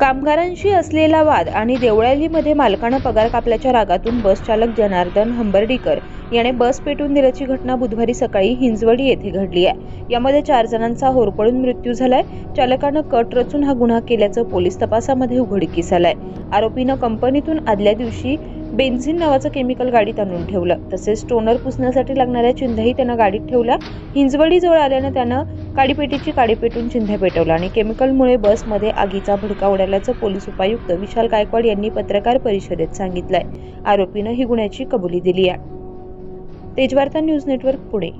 कामगारांशी असलेला वाद आणि देवळालीमध्ये मालकानं पगार कापल्याच्या रागातून बस चालक जनार्दन हंबर्डीकर याने बस पेटून दिल्याची घटना बुधवारी सकाळी हिंजवडी येथे घडली आहे. यामध्ये चार जणांचा होरपळून मृत्यू झालाय. चालकानं कट रचून हा गुन्हा केल्याचं पोलीस तपासामध्ये उघडकीस आलाय. आरोपीनं कंपनीतून आदल्या दिवशी बेन्झिन नावाचं केमिकल गाडीत आणून ठेवलं. तसेच टोनर पुसण्यासाठी लागणाऱ्या चिंध्याही त्यानं गाडीत ठेवल्या. हिंजवडीजवळ आल्यानं त्यानं काडीपेटीची काडी पेटून चिंध्या पेटवला आणि केमिकलमुळे बसमध्ये आगीचा भडका उडाल्याचं पोलीस उपायुक्त विशाल गायकवाड यांनी पत्रकार परिषदेत सांगितलंय. आरोपीनं ही गुन्ह्याची कबुली दिली आहे. Tejvarta news network Pune.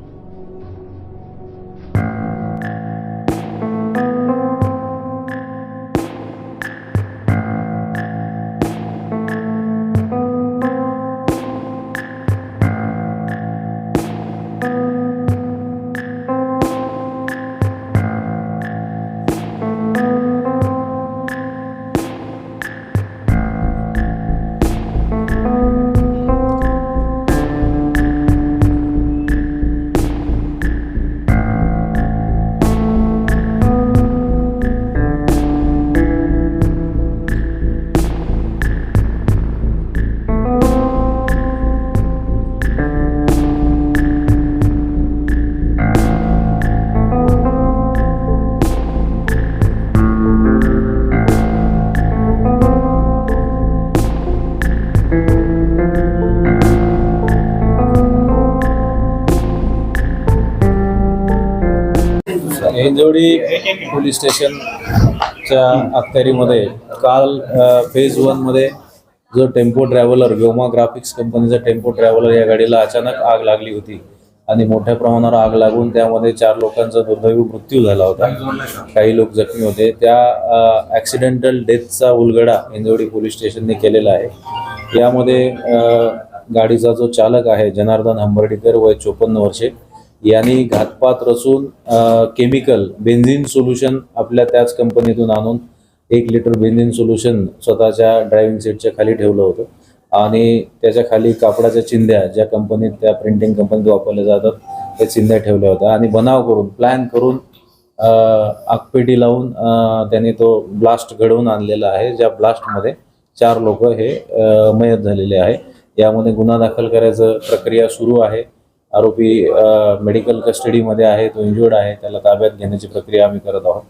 Hinjewadi police स्टेशनच्या अखत्यारीमध्ये काल फेज वनमध्ये जो टेम्पो ट्रॅव्हलर व्योमा ग्राफिक्स कंपनीचा टेम्पो ट्रॅव्हलर या गाडीला अचानक आग लागली होती आणि मोठ्या प्रमाणावर आग लागून त्यामध्ये चार लोकांचा दुर्दैवी मृत्यू झाला होता. काही लोक जखमी होते. त्या ॲक्सिडेंटल डेथचा उलगडा हिंजवडी पोलीस स्टेशनने केलेला आहे. यामध्ये गाडीचा जो चालक आहे जनार्दन हंबर्डीकर वय चोपन्न वर्षे यांनी घातपात रचून केमिकल बेन्झिन सोल्युशन आपल्या त्याच कंपनीतून आणून एक लिटर बेन्झिन सोल्युशन स्वतःच्या ड्रायव्हिंग सीटच्या खाली ठेवलं होतं. आणि त्याच्याखाली कापडाच्या चिंध्या ज्या कंपनीत त्या प्रिंटिंग कंपनीत वापरल्या जातात त्या चिंध्या ठेवल्या होत्या. आणि बनाव करून प्लॅन करून आगपेटी लावून त्याने तो ब्लास्ट घडवून आणलेला आहे ज्या ब्लास्टमध्ये चार लोक हे मयत झालेले आहे. यामध्ये गुन्हा दाखल करायचं प्रक्रिया सुरू आहे. आरोपी मेडिकल कस्टडीमध्ये आहे तो इंजुर्ड आहे त्याला ताब्यात घेण्याची प्रक्रिया आम्ही करत आहोत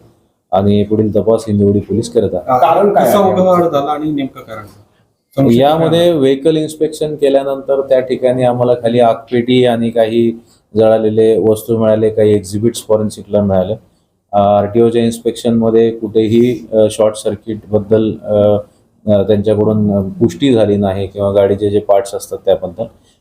आणि पुढील तपास हिंदवडी पोलीस करत आहेत कारण काय कसा आहे? उघड झाला आणि नेमकं कारण काय? संशय यामध्ये व्हेकल इन्स्पेक्शन केल्यानंतर त्या ठिकाणी आम्हाला खाली आगपेटी आणि काही जळालेले वस्तू मिळाले काही एक्झिबिट्स फॉरेन्सिकला मिळाले आरटीओच्या इन्स्पेक्शनमध्ये कुठेही शॉर्ट सर्किटबद्दल अ, अ, त्यांच्याकडून पुष्टी झाली नाही किंवा गाडीचे जे पार्ट्स असतात त्याबद्दल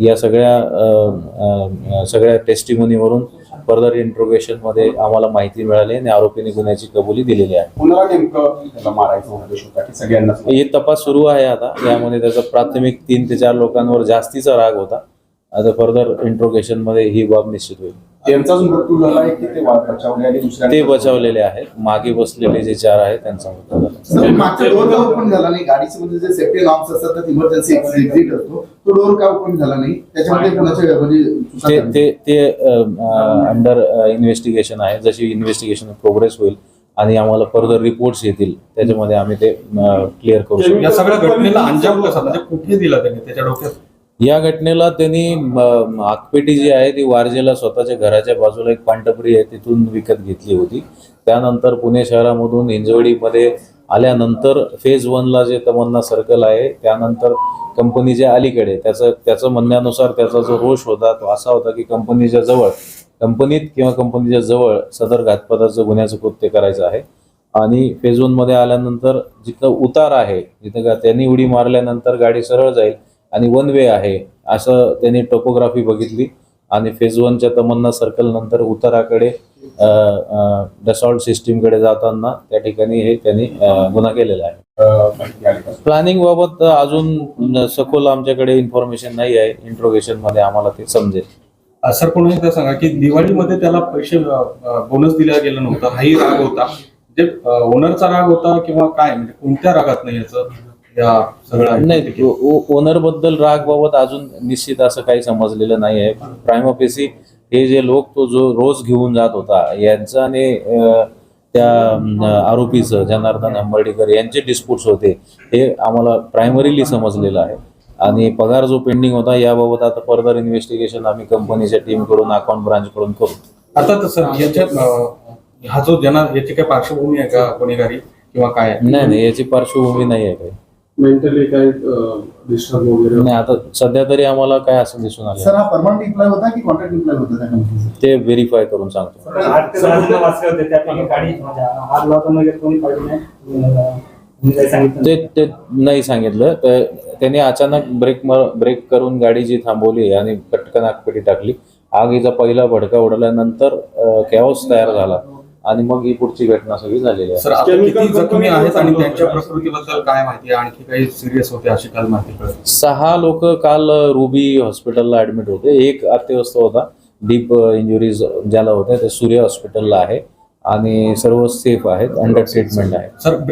या सगळ्या सगळ्या टेस्टिमोनीवरून फर्दर इंट्रोगेशनमध्ये आम्हाला माहिती मिळाली आणि आरोपीने गुन्ह्याची कबुली दिलेली आहे. हे तपास सुरू आहे आता. यामध्ये त्याचा प्राथमिक तीन ते चार लोकांवर जास्तीचा राग होता. आता फर्दर इंट्रोगेशनमध्ये ही बाब निश्चित होईल. त्यांचाच मृत्यू झाला आहे की ते वा- बचावले आणि दुसऱ्या ते बचावलेले आहेत. मागे बसलेले जे चार आहेत त्यांचा मृत्यू झाला. सर, मागचा डोर का ओपन झाला नाही? गाडीचे मध्ये जे सेफ्टी नॉर्म्स असतात त्यात इमर्जन्सी एक्झिट असतो. तो डोर का ओपन झाला नाही? त्याच्यामध्ये कोणाच्या म्हणजे चुका ते झाल्या? ते ते अंडर इन्व्हेस्टिगेशन आहे. जशी इन्व्हेस्टिगेशन प्रोग्रेस होईल आणि आम्हाला फर्दर रिपोर्ट्स येतील त्याच्यामध्ये आम्ही ते क्लिअर करू शकतो. या सगळ्या घटनेला अंजाम कसा? म्हणजे कुठे दिला त्यांनी? त्याच्या डोक्यात या घटनेला त्यांनी म, आगपेटी जी आहे ती वारजेला स्वतःच्या घराच्या बाजूला एक पांटपरी आहे तिथून विकत घेतली होती. त्यानंतर पुणे शहरामधून हिंजवडीमध्ये आल्यानंतर फेज वनला जे तमन्ना सर्कल आहे त्यानंतर कंपनीच्या अलीकडे त्याचं त्याचं म्हणण्यानुसार त्याचा जो रोष होता तो असा होता की कंपनीच्या जवळ कंपनीत किंवा कंपनीच्या जवळ सदर घातपाताचं गुन्ह्याचं कृत्य करायचं आहे. आणि फेज वनमध्ये आल्यानंतर जिथं उतार आहे जिथं त्यांनी उडी मारल्यानंतर गाडी सरळ जाईल आणि वन वे आहे. असं त्यांनी टोपोग्राफी बघितली आणि फेज वनच्या तमन्ना सर्कल नंतर उताराकडे डसॉल्ट सिस्टीमकडे जाताना त्या ठिकाणी हे त्यांनी गुन्हा केलेला आहे? प्लॅनिंग बाबत अजून सखोल आमच्याकडे इन्फॉर्मेशन नाही आहे. इंट्रोगेशनमध्ये आम्हाला ते समजेल. सर एकदा सांगा की दिवाळीमध्ये त्याला पैसे बोनस दिला गेला नव्हता. हाही राग होता. म्हणजे ओनरचा राग होता किंवा काय? म्हणजे कोणत्या रागात नाही याचं? या सगळ्या नाही ओनरबद्दल राग बाबत अजून निश्चित असं काही समजलेलं नाही आहे प्रायमोपेसी हे जे लोक तो जो रोज घेऊन जात होता यांचं आणि त्या आरोपीचं जनार्दन अंबर्डीकर यांचे डिस्प्यूट्स होते हे आम्हाला प्रायमरीली समजलेलं आहे. आणि पगार जो पेंडिंग होता याबाबत आता फर्दर इन्व्हेस्टिगेशन आम्ही कंपनीच्या टीमकडून अकाउंट ब्रांचकडून करू. आता तसं हा जो जना याची काय पार्श्वभूमी आहे का गुन्हेगारी किंवा काय? नाही नाही याची पार्श्वभूमी नाही आहे काही. मेंटली काही डिस्टर्ब वगैरे? नाही आता सध्या तरी आम्हाला काय असं दिसून आलं सर हा परमनंट एम्प्लॉय होता की कॉन्ट्रॅक्ट एम्प्लॉय होता त्या कंपनीचा ते व्हेरीफाय करून सांगतो. आठ ते दहा जण वाचले होते त्यापैकी गाडी म्हणजे वगैरे कोणी पाहिजे नाही? अं, तुम्ही काही सांगितलं ते ते नाही सांगितलं. तर त्याने अचानक ब्रेक ब्रेक करून गाडी जी थांबवली आणि पटकन आगपेटी टाकली. आगीचा पहिला भडका उडल्यानंतर कॅओस तयार झाला. आणि मग ही पुढची घटना सगळी झालेली आहे. सर आता किती जखमी आहेत आणि त्यांच्या प्रकृतीबद्दल काय माहिती आहे? आणखी काही सिरियस होते अशी काल माहिती कळत सहा लोक काल रुबी हॉस्पिटलला ऍडमिट होते. एक अत्यवस्थ होता. डीप इंजुरीज ज्याला होत्या ते सूर्य हॉस्पिटलला आहे. आणि सर्व सेफ आहेत. अंडर ट्रीटमेंट आहे. सर